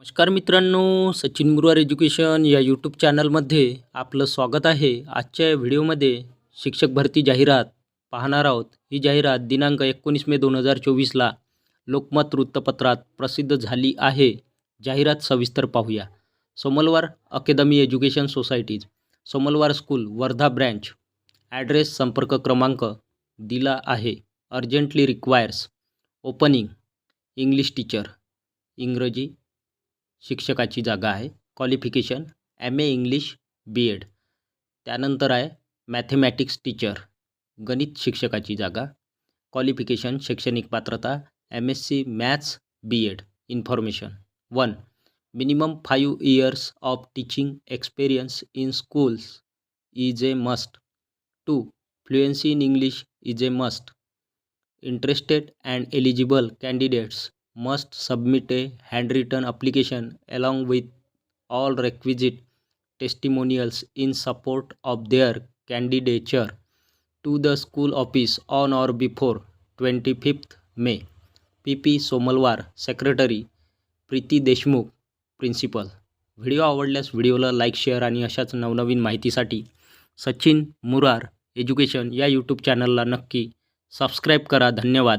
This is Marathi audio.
नमस्कार मित्रांनो सचिन मुरवार एज्युकेशन या यूट्यूब चॅनलमध्ये आपलं स्वागत आहे. आजच्या या व्हिडिओमध्ये शिक्षक भरती जाहिरात पाहणार आहोत. ही जाहिरात दिनांक एकोणीस मे दोन हजार चोवीसला लोकमत वृत्तपत्रात प्रसिद्ध झाली आहे. जाहिरात सविस्तर पाहूया. Somalwar academy education societies Somalwar school Wardha branch address संपर्क क्रमांक दिला आहे. Urgently requires opening English teacher इंग्रजी शिक्षकाची जागा आहे. Qualification M A English B Ed त्यानंतर आहे मॅथेमॅटिक्स टीचर गणित शिक्षकाची जागा. क्वालिफिकेशन शैक्षणिक पात्रता M S C maths B Ed information one minimum five years of teaching experience in schools is a must two fluency in English is a must interested and eligible candidates must submit a handwritten application along with all requisite testimonials in support of their candidature to the school office on or before 25th May. PP Somalwar secretary Preeti Deshmukh principal video आवडल्यास व्हिडिओला लाईक शेअर आणि अशाच नवनवीन माहितीसाठी सचिन मुरार एज्युकेशन या यूट्यूब चॅनलला नक्की सबस्क्राईब करा धन्यवाद